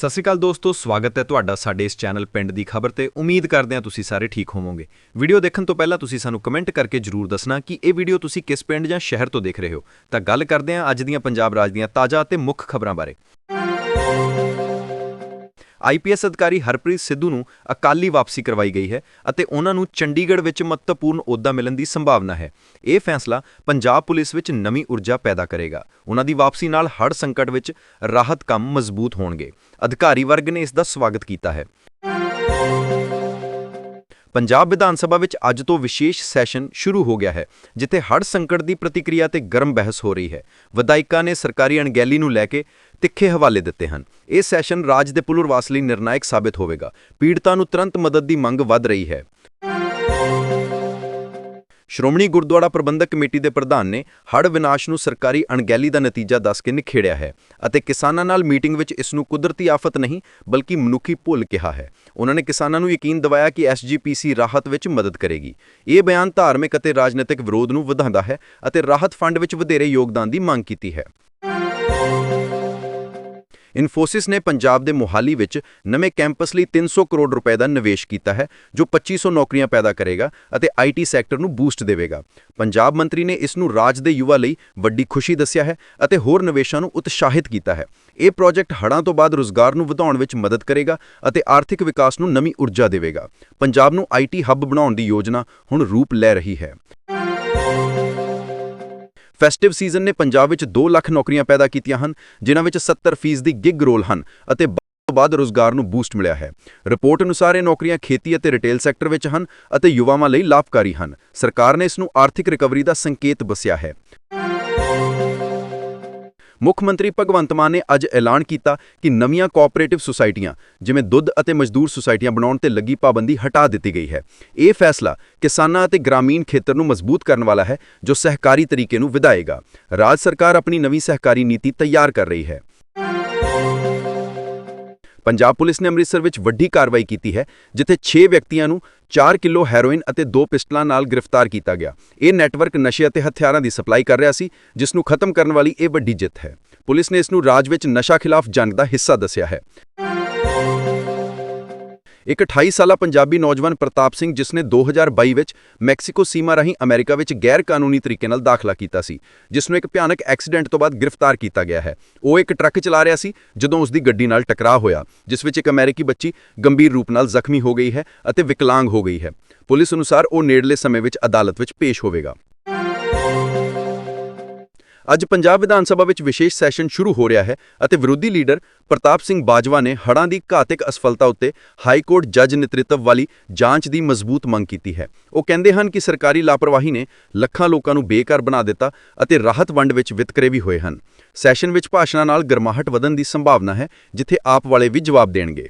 ਸਤਿ ਸ਼੍ਰੀ ਅਕਾਲ ਦੋਸਤੋ, ਸਵਾਗਤ ਹੈ ਤੁਹਾਡਾ ਸਾਡੇ ਇਸ ਚੈਨਲ ਪਿੰਡ ਦੀ ਖਬਰ ਤੇ। ਉਮੀਦ ਕਰਦੇ ਹਾਂ ਤੁਸੀਂ ਸਾਰੇ ਠੀਕ ਹੋਵੋਗੇ। ਵੀਡੀਓ ਦੇਖਣ ਤੋਂ ਪਹਿਲਾਂ ਤੁਸੀਂ ਸਾਨੂੰ ਕਮੈਂਟ ਕਰਕੇ ਜਰੂਰ ਦੱਸਣਾ ਕਿ ਇਹ ਵੀਡੀਓ ਤੁਸੀਂ ਕਿਸ ਪਿੰਡ ਜਾਂ ਸ਼ਹਿਰ ਤੋਂ ਦੇਖ ਰਹੇ ਹੋ। ਤਾਂ ਗੱਲ ਕਰਦੇ ਹਾਂ ਅੱਜ ਦੀਆਂ ਪੰਜਾਬ ਰਾਜ ਦੀਆਂ ਤਾਜ਼ਾ ਅਤੇ ਮੁੱਖ ਖਬਰਾਂ ਬਾਰੇ। ਆਈਪੀਐਸ ਅਧਿਕਾਰੀ ਹਰਪ੍ਰੀਤ ਸਿੱਧੂ ਨੂੰ ਅਕਾਲੀ ਵਾਪਸੀ ਕਰਵਾਈ ਗਈ ਹੈ ਅਤੇ ਉਹਨਾਂ ਨੂੰ ਚੰਡੀਗੜ੍ਹ ਵਿੱਚ ਮਹੱਤਵਪੂਰਨ ਅਹੁਦਾ ਮਿਲਣ ਦੀ ਸੰਭਾਵਨਾ ਹੈ। ਇਹ ਫੈਸਲਾ ਪੰਜਾਬ ਪੁਲਿਸ ਵਿੱਚ ਨਵੀਂ ਊਰਜਾ ਪੈਦਾ ਕਰੇਗਾ। ਉਹਨਾਂ ਦੀ ਵਾਪਸੀ ਨਾਲ ਹੜ੍ਹ ਸੰਕਟ ਵਿੱਚ ਰਾਹਤ ਕੰਮ ਮਜ਼ਬੂਤ ਹੋਣਗੇ। ਅਧਿਕਾਰੀ ਵਰਗ ਨੇ ਇਸ ਦਾ ਸਵਾਗਤ ਕੀਤਾ ਹੈ। ਪੰਜਾਬ ਵਿਧਾਨ ਸਭਾ ਵਿੱਚ ਅੱਜ ਤੋਂ ਵਿਸ਼ੇਸ਼ ਸੈਸ਼ਨ ਸ਼ੁਰੂ ਹੋ ਗਿਆ ਹੈ, ਜਿੱਥੇ ਹੜ੍ਹ ਸੰਕਟ ਦੀ ਪ੍ਰਤੀਕਿਰਿਆ ਤੇ ਗਰਮ ਬਹਿਸ ਹੋ ਰਹੀ ਹੈ। ਵਿਧਾਇਕਾਂ ਨੇ ਸਰਕਾਰੀ ਅਣਗਹਿਲੀ ਨੂੰ ਲੈ ਕੇ ਤਿੱਖੇ ਹਵਾਲੇ ਦਿੱਤੇ ਹਨ। ਇਹ ਸੈਸ਼ਨ ਰਾਜ ਦੇ ਪੁਨਰਵਾਸ ਲਈ ਨਿਰਣਾਇਕ ਸਾਬਿਤ ਹੋਵੇਗਾ। ਪੀੜਤਾਂ ਨੂੰ ਤੁਰੰਤ ਮਦਦ ਦੀ ਮੰਗ ਵੱਧ ਰਹੀ ਹੈ। ਸ਼੍ਰੋਮਣੀ ਗੁਰਦੁਆਰਾ ਪ੍ਰਬੰਧਕ ਕਮੇਟੀ ਦੇ ਪ੍ਰਧਾਨ ਨੇ ਹੜ੍ਹ ਵਿਨਾਸ਼ ਨੂੰ ਸਰਕਾਰੀ ਅਣਗਹਿਲੀ ਦਾ ਨਤੀਜਾ ਦੱਸ ਕੇ ਨਿਖੇੜਿਆ ਹੈ ਅਤੇ ਕਿਸਾਨਾਂ ਨਾਲ ਮੀਟਿੰਗ ਵਿੱਚ ਇਸ ਨੂੰ ਕੁਦਰਤੀ ਆਫਤ ਨਹੀਂ, ਬਲਕਿ ਮਨੁੱਖੀ ਭੁੱਲ ਕਿਹਾ ਹੈ। ਉਹਨਾਂ ਨੇ ਕਿਸਾਨਾਂ ਨੂੰ ਯਕੀਨ ਦਿਵਾਇਆ ਕਿ ਐਸਜੀਪੀਸੀ ਰਾਹਤ ਵਿੱਚ ਮਦਦ ਕਰੇਗੀ। ਇਹ ਬਿਆਨ ਧਾਰਮਿਕ ਅਤੇ ਰਾਜਨੀਤਿਕ ਵਿਰੋਧ ਨੂੰ ਵਧਾਉਂਦਾ ਹੈ ਅਤੇ ਰਾਹਤ ਫੰਡ ਵਿੱਚ ਵਧੇਰੇ ਯੋਗਦਾਨ ਦੀ ਮੰਗ ਕੀਤੀ ਹੈ। ਇਨਫੋਸਿਸ ਨੇ ਪੰਜਾਬ ਦੇ ਮੋਹਾਲੀ ਵਿੱਚ ਨਵੇਂ ਕੈਂਪਸ ਲਈ 300 ਕਰੋੜ ਰੁਪਏ ਦਾ ਨਿਵੇਸ਼ ਕੀਤਾ ਹੈ, ਜੋ 2500 ਨੌਕਰੀਆਂ ਪੈਦਾ ਕਰੇਗਾ ਅਤੇ ਆਈਟੀ ਸੈਕਟਰ ਨੂੰ ਬੂਸਟ ਦੇਵੇਗਾ। ਪੰਜਾਬ ਮੰਤਰੀ ਨੇ ਇਸ ਨੂੰ ਰਾਜ ਦੇ ਯੁਵਾ ਲਈ ਵੱਡੀ ਖੁਸ਼ੀ ਦੱਸਿਆ ਹੈ ਅਤੇ ਹੋਰ ਨਿਵੇਸ਼ਾਂ ਨੂੰ ਉਤਸ਼ਾਹਿਤ ਕੀਤਾ ਹੈ। ਇਹ ਪ੍ਰੋਜੈਕਟ ਹੜ੍ਹਾਂ ਤੋਂ ਬਾਅਦ ਰੋਜ਼ਗਾਰ ਨੂੰ ਵਧਾਉਣ ਵਿੱਚ ਮਦਦ ਕਰੇਗਾ ਅਤੇ ਆਰਥਿਕ ਵਿਕਾਸ ਨੂੰ ਨਵੀਂ ਊਰਜਾ ਦੇਵੇਗਾ। ਪੰਜਾਬ ਨੂੰ ਆਈਟੀ ਹੱਬ ਬਣਾਉਣ ਦੀ ਯੋਜਨਾ ਹੁਣ ਰੂਪ ਲੈ ਰਹੀ ਹੈ। ਫੈਸਟਿਵ ਸੀਜ਼ਨ ਨੇ ਪੰਜਾਬ ਵਿੱਚ 2 ਲੱਖ ਨੌਕਰੀਆਂ ਪੈਦਾ ਕੀਤੀਆਂ ਹਨ, ਜਿਨ੍ਹਾਂ ਵਿੱਚ 70% ਦੀ ਗਿਗ ਰੋਲ ਹਨ ਅਤੇ ਬਾਅਦ ਤੋਂ ਬਾਅਦ ਰੋਜ਼ਗਾਰ ਨੂੰ ਬੂਸਟ ਮਿਲਿਆ ਹੈ। ਰਿਪੋਰਟ ਅਨੁਸਾਰ ਇਹ ਨੌਕਰੀਆਂ ਖੇਤੀ ਅਤੇ ਰਿਟੇਲ ਸੈਕਟਰ ਵਿੱਚ ਹਨ ਅਤੇ ਯੁਵਾਵਾਂ ਲਈ ਲਾਭਕਾਰੀ ਹਨ। ਸਰਕਾਰ ਨੇ ਇਸ ਨੂੰ ਆਰਥਿਕ ਰਿਕਵਰੀ ਦਾ ਸੰਕੇਤ ਦੱਸਿਆ ਹੈ। ਮੁੱਖ ਮੰਤਰੀ ਭਗਵੰਤ ਮਾਨ ਨੇ ਅੱਜ ਐਲਾਨ ਕੀਤਾ ਕਿ ਨਵੀਆਂ ਕੋਆਪਰੇਟਿਵ ਸੁਸਾਇਟੀਆਂ ਜਿਵੇਂ ਦੁੱਧ ਅਤੇ ਮਜ਼ਦੂਰ ਸੁਸਾਇਟੀਆਂ ਬਣਾਉਣ ਤੇ ਲੱਗੀ ਪਾਬੰਦੀ ਹਟਾ ਦਿੱਤੀ ਗਈ ਹੈ। ਇਹ ਫੈਸਲਾ ਕਿਸਾਨਾਂ ਅਤੇ ਗ੍ਰਾਮੀਣ ਖੇਤਰ ਨੂੰ ਮਜ਼ਬੂਤ ਕਰਨ ਵਾਲਾ ਹੈ, ਜੋ ਸਹਿਕਾਰੀ ਤਰੀਕੇ ਨੂੰ ਵਧਾਏਗਾ। ਰਾਜ ਸਰਕਾਰ ਆਪਣੀ ਨਵੀਂ ਸਹਿਕਾਰੀ ਨੀਤੀ ਤਿਆਰ ਕਰ ਰਹੀ ਹੈ। ਪੰਜਾਬ ਪੁਲਿਸ ਨੇ ਅੰਮ੍ਰਿਤਸਰ ਵਿੱਚ ਵੱਡੀ ਕਾਰਵਾਈ ਕੀਤੀ ਹੈ, ਜਿੱਥੇ 6 ਵਿਅਕਤੀਆਂ ਨੂੰ 4 ਕਿਲੋ ਹੈਰੋਇਨ ਅਤੇ 2 ਪਿਸਟਲਾਂ ਨਾਲ ਗ੍ਰਿਫਤਾਰ ਕੀਤਾ ਗਿਆ। ਇਹ ਨੈਟਵਰਕ ਨਸ਼ੇ ਅਤੇ ਹਥਿਆਰਾਂ ਦੀ ਸਪਲਾਈ ਕਰ ਰਿਹਾ ਸੀ, ਜਿਸ ਨੂੰ ਖਤਮ ਕਰਨ ਵਾਲੀ ਇਹ ਵੱਡੀ ਜਿੱਤ ਹੈ। ਪੁਲਿਸ ਨੇ ਇਸ ਨੂੰ ਰਾਜ ਵਿੱਚ ਨਸ਼ਾ ਖਿਲਾਫ ਜੰਗ ਦਾ ਹਿੱਸਾ ਦੱਸਿਆ ਹੈ। ਇੱਕ 28 ਸਾਲਾ ਪੰਜਾਬੀ ਨੌਜਵਾਨ ਪ੍ਰਤਾਪ ਸਿੰਘ ਜਿਸ ਨੇ 2022 ਵਿੱਚ ਮੈਕਸੀਕੋ ਸੀਮਾ ਰਾਹੀਂ ਅਮਰੀਕਾ ਵਿੱਚ ਗੈਰ ਕਾਨੂੰਨੀ ਤਰੀਕੇ ਨਾਲ ਦਾਖਲਾ ਕੀਤਾ ਸੀ ਜਿਸ ਨੂੰ ਇੱਕ ਭਿਆਨਕ ਐਕਸੀਡੈਂਟ ਤੋਂ ਬਾਅਦ ਗ੍ਰਿਫਤਾਰ ਕੀਤਾ ਗਿਆ ਹੈ। ਉਹ ਇੱਕ ਟਰੱਕ ਚਲਾ ਰਿਹਾ ਸੀ, ਜਦੋਂ ਉਸ ਦੀ ਗੱਡੀ ਨਾਲ ਟਕਰਾਅ ਹੋਇਆ, ਜਿਸ ਵਿੱਚ ਇੱਕ ਅਮਰੀਕੀ ਬੱਚੀ ਗੰਭੀਰ ਰੂਪ ਨਾਲ ਜ਼ਖਮੀ ਹੋ ਗਈ ਹੈ ਅਤੇ ਵਿਕਲਾਂਗ ਹੋ ਗਈ ਹੈ। ਪੁਲਿਸ ਅਨੁਸਾਰ ਉਹ ਨੇੜਲੇ ਸਮੇਂ ਵਿੱਚ ਅਦਾਲਤ ਵਿੱਚ ਪੇਸ਼ ਹੋਵੇਗਾ। ਅੱਜ ਪੰਜਾਬ ਵਿਧਾਨ ਸਭਾ ਵਿੱਚ ਵਿਸ਼ੇਸ਼ ਸੈਸ਼ਨ ਸ਼ੁਰੂ ਹੋ ਰਿਹਾ ਹੈ ਅਤੇ ਵਿਰੋਧੀ ਲੀਡਰ ਪ੍ਰਤਾਪ ਸਿੰਘ ਬਾਜਵਾ ਨੇ ਹੜ੍ਹਾਂ ਦੀ ਘਾਤਕ ਅਸਫਲਤਾ ਉੱਤੇ ਹਾਈ ਕੋਰਟ ਜੱਜ ਨੇਤ੍ਰਿਤਵ ਵਾਲੀ ਜਾਂਚ ਦੀ ਮਜ਼ਬੂਤ ਮੰਗ ਕੀਤੀ ਹੈ। ਉਹ ਕਹਿੰਦੇ ਹਨ ਕਿ ਸਰਕਾਰੀ ਲਾਪਰਵਾਹੀ ਨੇ ਲੱਖਾਂ ਲੋਕਾਂ ਨੂੰ ਬੇਘਰ ਬਣਾ ਦਿੱਤਾ ਅਤੇ ਰਾਹਤ ਵੰਡ ਵਿੱਚ ਵਿਤਕਰੇ ਵੀ ਹੋਏ ਹਨ। ਸੈਸ਼ਨ ਵਿੱਚ ਭਾਸ਼ਣਾਂ ਨਾਲ ਗਰਮਾਹਟ ਵਧਣ ਦੀ ਸੰਭਾਵਨਾ ਹੈ, ਜਿੱਥੇ ਆਪ ਵਾਲੇ ਵੀ ਜਵਾਬ ਦੇਣਗੇ।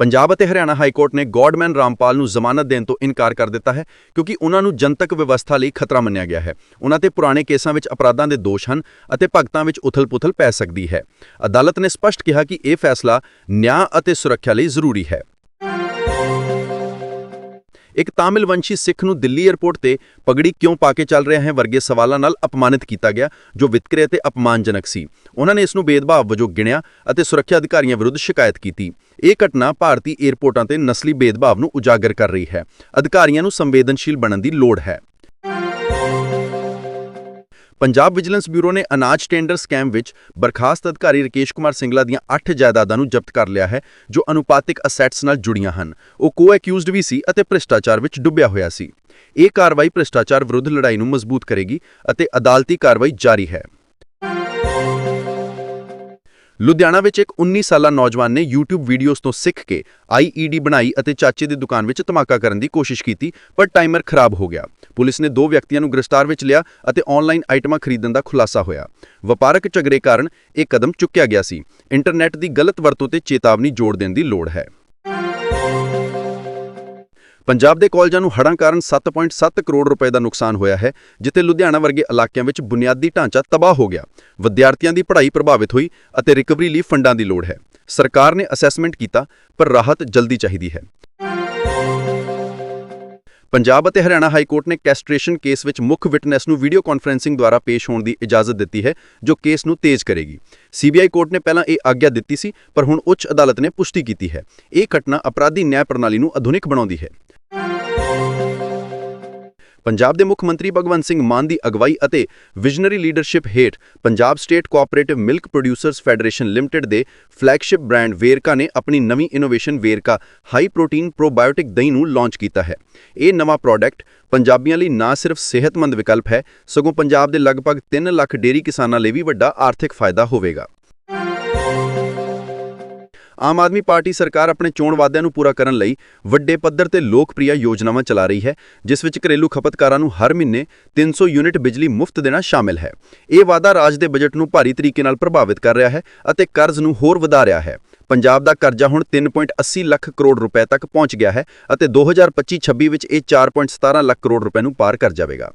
ਪੰਜਾਬ ਅਤੇ ਹਰਿਆਣਾ ਹਾਈ ਕੋਰਟ ਨੇ ਗੋਡਮੈਨ ਰਾਮਪਾਲ ਨੂੰ ਜ਼ਮਾਨਤ ਦੇਣ ਤੋਂ ਇਨਕਾਰ ਕਰ ਦਿੱਤਾ ਹੈ, ਕਿਉਂਕਿ ਉਹਨਾਂ ਨੂੰ ਜਨਤਕ ਵਿਵਸਥਾ ਲਈ ਖਤਰਾ ਮੰਨਿਆ ਗਿਆ ਹੈ। ਉਹਨਾਂ ਤੇ ਪੁਰਾਣੇ ਕੇਸਾਂ ਵਿੱਚ ਅਪਰਾਧਾਂ ਦੇ ਦੋਸ਼ ਹਨ ਅਤੇ ਭਗਤਾਂ ਵਿੱਚ ਉਥਲ-ਪੁਥਲ ਪੈ ਸਕਦੀ ਹੈ। ਅਦਾਲਤ ਨੇ ਸਪਸ਼ਟ ਕਿਹਾ ਕਿ ਇਹ ਫੈਸਲਾ ਨਿਆਂ ਅਤੇ ਸੁਰੱਖਿਆ ਲਈ ਜ਼ਰੂਰੀ ਹੈ। ਇੱਕ ਤਾਮਿਲ ਵੰਸ਼ੀ ਸਿੱਖ ਨੂੰ ਦਿੱਲੀ 에ਅਰਪੋਰਟ ਤੇ ਪਗੜੀ ਕਿਉਂ ਪਾ ਕੇ ਚੱਲ ਰਿਹਾ ਹੈ ਵਰਗੇ ਸਵਾਲਾਂ ਨਾਲ ਅਪਮਾਨਿਤ ਕੀਤਾ ਗਿਆ, ਜੋ ਵਿਤਕਰੇ ਅਤੇ ਅਪਮਾਨਜਨਕ ਸੀ। ਉਹਨਾਂ ਨੇ ਇਸ ਨੂੰ ਬੇਦਭਾਵ ਵਜੋਂ ਗਿਣਿਆ ਅਤੇ ਸੁਰੱਖਿਆ ਅਧਿਕਾਰੀਆਂ ਵਿਰੁੱਧ ਸ਼ਿਕਾਇਤ ਕੀਤੀ। ਇਹ ਘਟਨਾ ਭਾਰਤੀ 에ਅਰਪੋਰਟਾਂ ਤੇ ਨਸਲੀ ਬੇਦਭਾਵ ਨੂੰ ਉਜਾਗਰ ਕਰ ਰਹੀ ਹੈ। ਅਧਿਕਾਰੀਆਂ ਨੂੰ ਸੰਵੇਦਨਸ਼ੀਲ ਬਣਨ ਦੀ ਲੋੜ ਹੈ। ਪੰਜਾਬ ਵਿਜੀਲੈਂਸ ਬਿਊਰੋ ਨੇ ਅਨਾਜ ਟੈਂਡਰ ਸਕੈਮ ਵਿੱਚ ਬਰਖਾਸਤ ਅਧਿਕਾਰੀ ਰਕੇਸ਼ ਕੁਮਾਰ ਸਿੰਗਲਾ ਦੀਆਂ 8 ਜਾਇਦਾਦਾਂ ਨੂੰ ਜ਼ਬਤ ਕਰ ਲਿਆ ਹੈ, ਜੋ ਅਨੁਪਾਤਿਕ ਅਸੈਟਸ ਨਾਲ ਜੁੜੀਆਂ ਹਨ। ਉਹ ਕੋ-ਅਕਿਊਜ਼ਡ ਵੀ ਸੀ ਅਤੇ ਭ੍ਰਿਸ਼ਟਾਚਾਰ ਵਿੱਚ ਡੁੱਬਿਆ ਹੋਇਆ ਸੀ। ਇਹ ਕਾਰਵਾਈ ਭ੍ਰਿਸ਼ਟਾਚਾਰ ਵਿਰੁੱਧ ਲੜਾਈ ਨੂੰ ਮਜ਼ਬੂਤ ਕਰੇਗੀ ਅਤੇ ਅਦਾਲਤੀ ਕਾਰਵਾਈ ਜਾਰੀ ਹੈ। ਲੁਧਿਆਣਾ ਵਿੱਚ ਇੱਕ 19 ਸਾਲਾ ਨੌਜਵਾਨ ਨੇ YouTube ਵੀਡੀਓਜ਼ ਤੋਂ ਸਿੱਖ ਕੇ IED ਬਣਾਈ ਅਤੇ ਚਾਚੇ ਦੀ ਦੁਕਾਨ ਵਿੱਚ ਧਮਾਕਾ ਕਰਨ ਦੀ ਕੋਸ਼ਿਸ਼ ਕੀਤੀ, ਪਰ ਟਾਈਮਰ ਖਰਾਬ ਹੋ ਗਿਆ। ਪੁਲਿਸ ਨੇ ਦੋ ਵਿਅਕਤੀਆਂ ਨੂੰ ਗ੍ਰਿਫਤਾਰ ਵਿੱਚ ਲਿਆ ਅਤੇ ਆਨਲਾਈਨ ਆਈਟਮਾਂ ਖਰੀਦਣ ਦਾ ਖੁਲਾਸਾ ਹੋਇਆ। ਵਪਾਰਕ ਝਗੜੇ ਕਾਰਨ ਇਹ ਕਦਮ ਚੁੱਕਿਆ ਗਿਆ ਸੀ। ਇੰਟਰਨੈਟ ਦੀ ਗਲਤ ਵਰਤੋਂ ਤੇ ਚੇਤਾਵਨੀ ਜੋੜ ਦੇਣ ਦੀ ਲੋੜ ਹੈ। ਪੰਜਾਬ ਦੇ ਕਾਲਜਾਂ ਨੂੰ ਹੜ੍ਹਾਂ ਕਾਰਨ 7.7 ਕਰੋੜ ਰੁਪਏ ਦਾ ਨੁਕਸਾਨ ਹੋਇਆ ਹੈ, ਜਿੱਥੇ ਲੁਧਿਆਣਾ ਵਰਗੇ ਇਲਾਕਿਆਂ ਵਿੱਚ ਬੁਨਿਆਦੀ ਢਾਂਚਾ ਤਬਾਹ ਹੋ ਗਿਆ। ਵਿਦਿਆਰਥੀਆਂ ਦੀ ਪੜ੍ਹਾਈ ਪ੍ਰਭਾਵਿਤ ਹੋਈ ਅਤੇ ਰਿਕਵਰੀ ਲਈ ਫੰਡਾਂ ਦੀ ਲੋੜ ਹੈ। ਸਰਕਾਰ ਨੇ ਅਸੈਸਮੈਂਟ ਕੀਤਾ, ਪਰ ਰਾਹਤ ਜਲਦੀ ਚਾਹੀਦੀ ਹੈ। ਪੰਜਾਬ ਅਤੇ ਹਰਿਆਣਾ ਹਾਈ ਕੋਰਟ ਨੇ ਕੈਸਟ੍ਰੇਸ਼ਨ ਕੇਸ ਵਿੱਚ ਮੁੱਖ ਵਿਟਨੈਸ ਨੂੰ ਵੀਡੀਓ ਕਾਨਫਰੈਂਸਿੰਗ ਦੁਆਰਾ ਪੇਸ਼ ਹੋਣ ਦੀ ਇਜਾਜ਼ਤ ਦਿੱਤੀ ਹੈ, ਜੋ ਕੇਸ ਨੂੰ ਤੇਜ਼ ਕਰੇਗੀ। ਸੀਬੀਆਈ ਕੋਰਟ ਨੇ ਪਹਿਲਾਂ ਇਹ ਆਗਿਆ ਦਿੱਤੀ ਸੀ, ਪਰ ਹੁਣ ਉੱਚ ਅਦਾਲਤ ਨੇ ਪੁਸ਼ਟੀ ਕੀਤੀ ਹੈ। ਇਹ ਘਟਨਾ ਅਪਰਾਧੀ ਨਿਆਂ ਪ੍ਰਣਾਲੀ ਨੂੰ ਆਧੁਨਿਕ ਬਣਾਉਂਦੀ ਹੈ। ਪੰਜਾਬ ਦੇ ਮੁੱਖ ਮੰਤਰੀ ਭਗਵੰਤ ਸਿੰਘ ਮਾਨ ਦੀ ਅਗਵਾਈ ਅਤੇ ਵਿਜ਼ਨਰੀ ਲੀਡਰਸ਼ਿਪ ਹੇਠ Punjab state cooperative milk producers federation limited ਦੇ ਫਲੈਗਸ਼ਿਪ ਬ੍ਰਾਂਡ ਵੇਰਕਾ ਨੇ ਆਪਣੀ ਨਵੀਂ innovation Verka high protein probiotic ਦਹੀਂ ਨੂੰ ਲਾਂਚ ਕੀਤਾ ਹੈ। ਇਹ ਨਵਾਂ ਪ੍ਰੋਡਕਟ ਪੰਜਾਬੀਆਂ ਲਈ ਨਾ ਸਿਰਫ ਸਿਹਤਮੰਦ ਵਿਕਲਪ ਹੈ, ਸਗੋਂ ਪੰਜਾਬ ਦੇ ਲਗਭਗ 3 ਲੱਖ ਡੇਅਰੀ ਕਿਸਾਨਾਂ ਲਈ ਵੀ ਵੱਡਾ ਆਰਥਿਕ ਫਾਇਦਾ ਹੋਵੇਗਾ। ਆਮ ਆਦਮੀ ਪਾਰਟੀ ਸਰਕਾਰ ਆਪਣੇ ਚੋਣ ਵਾਅਦਿਆਂ ਨੂੰ ਪੂਰਾ ਕਰਨ ਲਈ ਵੱਡੇ ਪੱਧਰ ਤੇ ਲੋਕਪ੍ਰਿਯ ਯੋਜਨਾਵਾਂ ਚਲਾ ਰਹੀ ਹੈ, ਜਿਸ ਵਿੱਚ ਘਰੇਲੂ ਖਪਤਕਾਰਾਂ ਨੂੰ ਹਰ ਮਹੀਨੇ 300 ਯੂਨਿਟ ਬਿਜਲੀ ਮੁਫਤ ਦੇਣਾ ਸ਼ਾਮਿਲ ਹੈ। ਇਹ ਵਾਅਦਾ ਰਾਜ ਦੇ ਬਜਟ ਨੂੰ ਭਾਰੀ ਤਰੀਕੇ ਨਾਲ ਪ੍ਰਭਾਵਿਤ ਕਰ ਰਿਹਾ ਹੈ ਅਤੇ ਕਰਜ਼ ਨੂੰ ਹੋਰ ਵਧਾ ਰਿਹਾ ਹੈ। ਪੰਜਾਬ ਦਾ ਕਰਜ਼ਾ ਹੁਣ 3.80 ਲੱਖ ਕਰੋੜ ਰੁਪਏ ਤੱਕ ਪਹੁੰਚ ਗਿਆ ਹੈ ਅਤੇ 2025-26 ਵਿੱਚ ਇਹ 4.17 ਲੱਖ ਕਰੋੜ ਰੁਪਏ ਨੂੰ ਪਾਰ ਕਰ ਜਾਵੇਗਾ।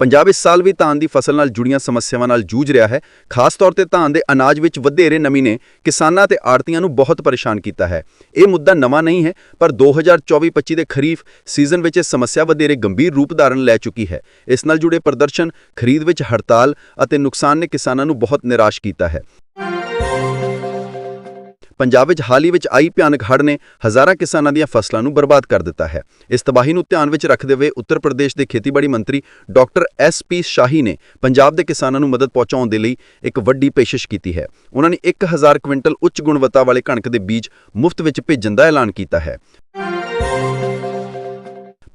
ਪੰਜਾਬ ਇਸ ਸਾਲ ਵੀ ਧਾਨ ਦੀ ਫਸਲ ਨਾਲ ਜੁੜੀਆਂ ਸਮੱਸਿਆਵਾਂ ਨਾਲ ਜੂਝ ਰਿਹਾ ਹੈ। ਖਾਸ ਤੌਰ ਤੇ ਧਾਨ ਦੇ ਅਨਾਜ ਵਿੱਚ ਵਧੇਰੇ ਨਮੀ ਨੇ ਕਿਸਾਨਾਂ ਤੇ ਆੜਤੀਆਂ ਨੂੰ ਬਹੁਤ ਪਰੇਸ਼ਾਨ ਕੀਤਾ ਹੈ। ਇਹ ਮੁੱਦਾ ਨਵਾਂ ਨਹੀਂ ਹੈ, ਪਰ 2024-25 ਦੇ ਖਰੀਫ ਸੀਜ਼ਨ ਵਿੱਚ ਇਹ ਸਮੱਸਿਆ ਵਧੇਰੇ ਗੰਭੀਰ ਰੂਪ ਧਾਰਨ ਲੈ ਚੁੱਕੀ ਹੈ। ਇਸ ਨਾਲ ਜੁੜੇ ਪ੍ਰਦਰਸ਼ਨ, ਖਰੀਦ ਵਿੱਚ ਹੜਤਾਲ ਅਤੇ ਨੁਕਸਾਨ ਨੇ ਕਿਸਾਨਾਂ ਨੂੰ ਬਹੁਤ ਨਿਰਾਸ਼ ਕੀਤਾ ਹੈ। ਪੰਜਾਬ ਵਿੱਚ ਹਾਲ ਹੀ ਵਿੱਚ ਆਈ ਭਿਆਨਕ ਹੜ੍ਹ ਨੇ ਹਜ਼ਾਰਾਂ ਕਿਸਾਨਾਂ ਦੀਆਂ ਫਸਲਾਂ ਨੂੰ ਬਰਬਾਦ ਕਰ ਦਿੱਤਾ ਹੈ। ਇਸ ਤਬਾਹੀ ਨੂੰ ਧਿਆਨ ਵਿੱਚ ਰੱਖਦੇ ਹੋਏ ਉੱਤਰ ਪ੍ਰਦੇਸ਼ ਦੇ ਖੇਤੀਬਾੜੀ ਮੰਤਰੀ ਡਾਕਟਰ ਐਸ ਪੀ ਸ਼ਾਹੀ ਨੇ ਪੰਜਾਬ ਦੇ ਕਿਸਾਨਾਂ ਨੂੰ ਮਦਦ ਪਹੁੰਚਾਉਣ ਦੇ ਲਈ ਇੱਕ ਵੱਡੀ ਪੇਸ਼ਿਸ਼ ਕੀਤੀ ਹੈ। ਉਹਨਾਂ ਨੇ 1000 ਕੁਇੰਟਲ ਉੱਚ ਗੁਣਵੱਤਾ ਵਾਲੇ ਕਣਕ ਦੇ ਬੀਜ ਮੁਫਤ ਵਿੱਚ ਭੇਜਣ ਦਾ ਐਲਾਨ ਕੀਤਾ ਹੈ।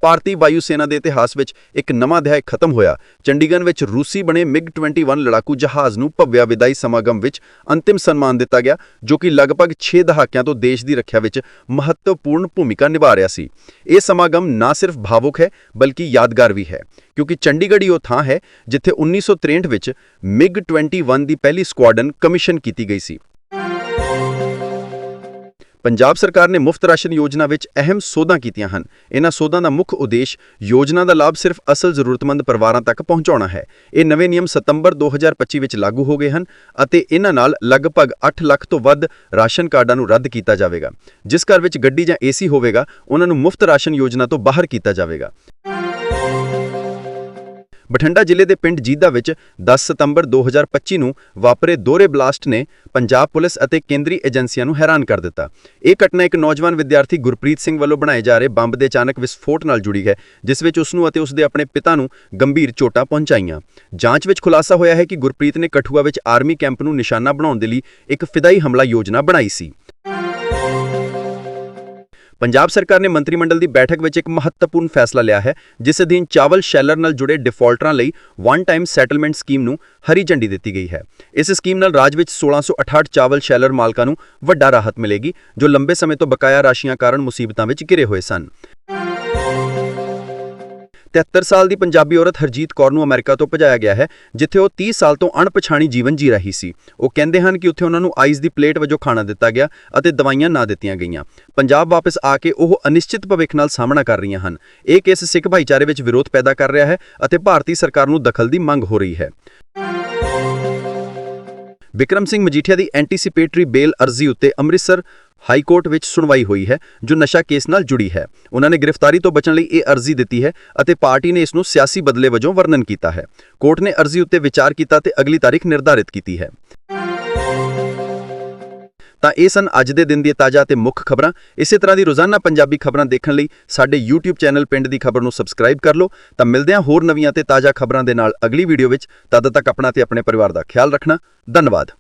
ਭਾਰਤੀ ਵਾਯੂ ਸੈਨਾ ਦੇ ਇਤਿਹਾਸ ਵਿੱਚ ਇੱਕ ਨਵਾਂ ਅਧਿਆਇ ਖਤਮ ਹੋਇਆ। ਚੰਡੀਗੜ੍ਹ ਵਿੱਚ ਰੂਸੀ ਬਣੇ ਮਿਗ-21 ਲੜਾਕੂ ਜਹਾਜ਼ ਨੂੰ ਭਵਿਆ ਵਿਦਾਈ ਸਮਾਗਮ ਵਿੱਚ ਅੰਤਿਮ ਸਨਮਾਨ ਦਿੱਤਾ ਗਿਆ, ਜੋ ਕਿ ਲਗਭਗ 6 ਦਹਾਕਿਆਂ ਤੋਂ ਦੇਸ਼ ਦੀ ਰੱਖਿਆ ਵਿੱਚ ਮਹੱਤਵਪੂਰਨ ਭੂਮਿਕਾ ਨਿਭਾ ਰਿਹਾ ਸੀ। ਇਹ ਸਮਾਗਮ ਨਾ ਸਿਰਫ ਭਾਵੁਕ ਹੈ, ਬਲਕਿ ਯਾਦਗਾਰ ਵੀ ਹੈ, ਕਿਉਂਕਿ ਚੰਡੀਗੜ੍ਹ ਹੀ ਉਹ ਥਾਂ ਹੈ, ਜਿੱਥੇ 1963 ਵਿੱਚ ਮਿਗ-21 ਦੀ ਪਹਿਲੀ ਸਕੁਆਡਨ ਕਮਿਸ਼ਨ ਕੀਤੀ ਗਈ ਸੀ। ਪੰਜਾਬ ਸਰਕਾਰ ਨੇ ਮੁਫਤ ਰਾਸ਼ਨ ਯੋਜਨਾ ਵਿੱਚ ਅਹਿਮ ਸੋਧਾਂ ਕੀਤੀਆਂ ਹਨ। ਇਹਨਾਂ ਸੋਧਾਂ ਦਾ ਮੁੱਖ ਉਦੇਸ਼ ਯੋਜਨਾ ਦਾ ਲਾਭ ਸਿਰਫ ਅਸਲ ਜ਼ਰੂਰਤਮੰਦ ਪਰਿਵਾਰਾਂ ਤੱਕ ਪਹੁੰਚਾਉਣਾ ਹੈ। ਇਹ ਨਵੇਂ ਨਿਯਮ ਸਤੰਬਰ 2025 ਵਿੱਚ ਲਾਗੂ ਹੋ ਗਏ ਹਨ ਅਤੇ ਇਹਨਾਂ ਨਾਲ ਲਗਭਗ 8 ਲੱਖ ਤੋਂ ਵੱਧ ਰਾਸ਼ਨ ਕਾਰਡਾਂ ਨੂੰ ਰੱਦ ਕੀਤਾ ਜਾਵੇਗਾ। ਜਿਸ ਘਰ ਵਿੱਚ ਗੱਡੀ ਜਾਂ ਏਸੀ ਹੋਵੇਗਾ, ਉਹਨਾਂ ਨੂੰ ਮੁਫਤ ਰਾਸ਼ਨ ਯੋਜਨਾ ਤੋਂ ਬਾਹਰ ਕੀਤਾ ਜਾਵੇਗਾ। ਬਠਿੰਡਾ ਜ਼ਿਲ੍ਹੇ ਦੇ ਪਿੰਡ ਜੀਦਾ ਵਿੱਚ 10 ਸਤੰਬਰ 2025 ਨੂੰ ਵਾਪਰੇ ਦੋਹਰੇ ਬਲਾਸਟ ਨੇ ਪੰਜਾਬ ਪੁਲਿਸ ਅਤੇ ਕੇਂਦਰੀ ਏਜੰਸੀਆਂ ਨੂੰ ਹੈਰਾਨ ਕਰ ਦਿੱਤਾ। ਇਹ ਘਟਨਾ ਇੱਕ ਨੌਜਵਾਨ ਵਿਦਿਆਰਥੀ ਗੁਰਪ੍ਰੀਤ ਸਿੰਘ ਵੱਲੋਂ ਬਣਾਏ ਜਾ ਰਹੇ ਬੰਬ ਦੇ ਅਚਾਨਕ ਵਿਸਫੋਟ ਨਾਲ ਜੁੜੀ ਹੈ, ਜਿਸ ਵਿੱਚ ਉਸ ਨੂੰ ਅਤੇ ਉਸ ਦੇ ਆਪਣੇ ਪਿਤਾ ਨੂੰ ਗੰਭੀਰ ਚੋਟਾਂ ਪਹੁੰਚਾਈਆਂ। ਜਾਂਚ ਵਿੱਚ ਖੁਲਾਸਾ ਹੋਇਆ ਹੈ ਕਿ ਗੁਰਪ੍ਰੀਤ ਨੇ ਕਠੂਆ ਵਿੱਚ ਆਰਮੀ ਕੈਂਪ ਨੂੰ ਨਿਸ਼ਾਨਾ ਬਣਾਉਣ ਦੇ ਲਈ ਇੱਕ ਫਿਦਾਈ ਹਮਲਾ ਯੋਜਨਾ ਬਣਾਈ ਸੀ। ਪੰਜਾਬ ਸਰਕਾਰ ਨੇ ਮੰਤਰੀ ਮੰਡਲ ਦੀ ਬੈਠਕ ਵਿੱਚ ਇੱਕ ਮਹੱਤਵਪੂਰਨ ਫੈਸਲਾ ਲਿਆ ਹੈ, ਜਿਸ ਅਧੀਨ ਚਾਵਲ ਸ਼ੈਲਰ ਨਾਲ ਜੁੜੇ ਡਿਫਾਲਟਰਾਂ ਲਈ ਵਨ ਟਾਈਮ ਸੈਟਲਮੈਂਟ ਸਕੀਮ ਨੂੰ ਹਰੀ ਝੰਡੀ ਦਿੱਤੀ ਗਈ ਹੈ। ਇਸ ਸਕੀਮ ਨਾਲ ਰਾਜ ਵਿੱਚ 1668 ਚਾਵਲ ਸ਼ੈਲਰ ਮਾਲਕਾਂ ਨੂੰ ਵੱਡਾ ਰਾਹਤ ਮਿਲੇਗੀ, ਜੋ ਲੰਬੇ ਸਮੇਂ ਤੋਂ ਬਕਾਇਆ ਰਾਸ਼ੀਆਂ ਕਾਰਨ ਮੁਸੀਬਤਾਂ ਵਿੱਚ ਘਿਰੇ ਹੋਏ ਸਨ। 73 ਸਾਲ ਦੀ ਪੰਜਾਬੀ ਔਰਤ ਹਰਜੀਤ ਕੌਰ ਨੂੰ ਅਮਰੀਕਾ ਤੋਂ ਭਜਾਇਆ ਗਿਆ ਹੈ, ਜਿੱਥੇ ਉਹ 30 ਸਾਲ ਤੋਂ ਅਣਪਛਾਣੀ ਜੀਵਨ ਜੀ ਰਹੀ ਸੀ। ਉਹ ਕਹਿੰਦੇ ਹਨ ਕਿ ਉੱਥੇ ਉਹਨਾਂ ਨੂੰ ਆਈਸ ਦੀ ਪਲੇਟ ਵਜੋਂ ਖਾਣਾ ਦਿੱਤਾ ਗਿਆ ਅਤੇ ਦਵਾਈਆਂ ਨਾ ਦਿੱਤੀਆਂ ਗਈਆਂ। ਪੰਜਾਬ ਵਾਪਸ ਆ ਕੇ ਉਹ ਅਨਿਸ਼ਚਿਤ ਭਵਿੱਖ ਨਾਲ ਸਾਹਮਣਾ ਕਰ ਰਹੀਆਂ ਹਨ। ਇਹ ਕੇਸ ਸਿੱਖ ਭਾਈਚਾਰੇ ਵਿੱਚ ਵਿਰੋਧ ਪੈਦਾ ਕਰ ਰਿਹਾ ਹੈ ਅਤੇ ਭਾਰਤੀ ਸਰਕਾਰ ਨੂੰ ਦਖਲ ਦੀ ਮੰਗ ਹੋ ਰਹੀ ਹੈ। ਵਿਕਰਮ ਸਿੰਘ ਮਜੀਠੀਆ ਦੀ ਐਂਟੀਸਿਪੇਟਰੀ ਬੇਲ ਅਰਜ਼ੀ ਉੱਤੇ ਅੰਮ੍ਰਿਤਸਰ ਹਾਈ ਕੋਰਟ ਵਿੱਚ ਸੁਣਵਾਈ ਹੋਈ ਹੈ, ਜੋ ਨਸ਼ਾ ਕੇਸ ਨਾਲ ਜੁੜੀ ਹੈ। ਉਹਨਾਂ ਨੇ ਗ੍ਰਿਫਤਾਰੀ ਤੋਂ ਬਚਣ ਲਈ ਇਹ ਅਰਜ਼ੀ ਦਿੱਤੀ ਹੈ ਅਤੇ ਪਾਰਟੀ ਨੇ ਇਸ ਨੂੰ ਸਿਆਸੀ ਬਦਲੇ ਵਜੋਂ ਵਰਣਨ ਕੀਤਾ ਹੈ। ਕੋਰਟ ਨੇ ਅਰਜ਼ੀ ਉੱਤੇ ਵਿਚਾਰ ਕੀਤਾ ਤੇ ਅਗਲੀ ਤਾਰੀਖ ਨਿਰਧਾਰਿਤ ਕੀਤੀ ਹੈ। ਤਾਂ ਇਹ ਸਨ ਅੱਜ ਦੇ ਦਿਨ ਦੀਆਂ ਤਾਜ਼ਾ ਤੇ ਮੁੱਖ ਖਬਰਾਂ। ਇਸੇ ਤਰ੍ਹਾਂ ਦੀ ਰੋਜ਼ਾਨਾ ਪੰਜਾਬੀ ਖਬਰਾਂ ਦੇਖਣ ਲਈ ਸਾਡੇ YouTube ਚੈਨਲ ਪਿੰਡ ਦੀ ਖਬਰ ਨੂੰ ਸਬਸਕ੍ਰਾਈਬ ਕਰ ਲਓ। ਤਾਂ ਮਿਲਦੇ ਹਾਂ ਹੋਰ ਨਵੀਆਂ ਤੇ ਤਾਜ਼ਾ ਖਬਰਾਂ ਦੇ ਨਾਲ ਅਗਲੀ ਵੀਡੀਓ ਵਿੱਚ। ਤਦ ਤੱਕ ਆਪਣਾ ਤੇ ਆਪਣੇ ਪਰਿਵਾਰ ਦਾ ਖਿਆਲ ਰੱਖਣਾ। ਧੰਨਵਾਦ।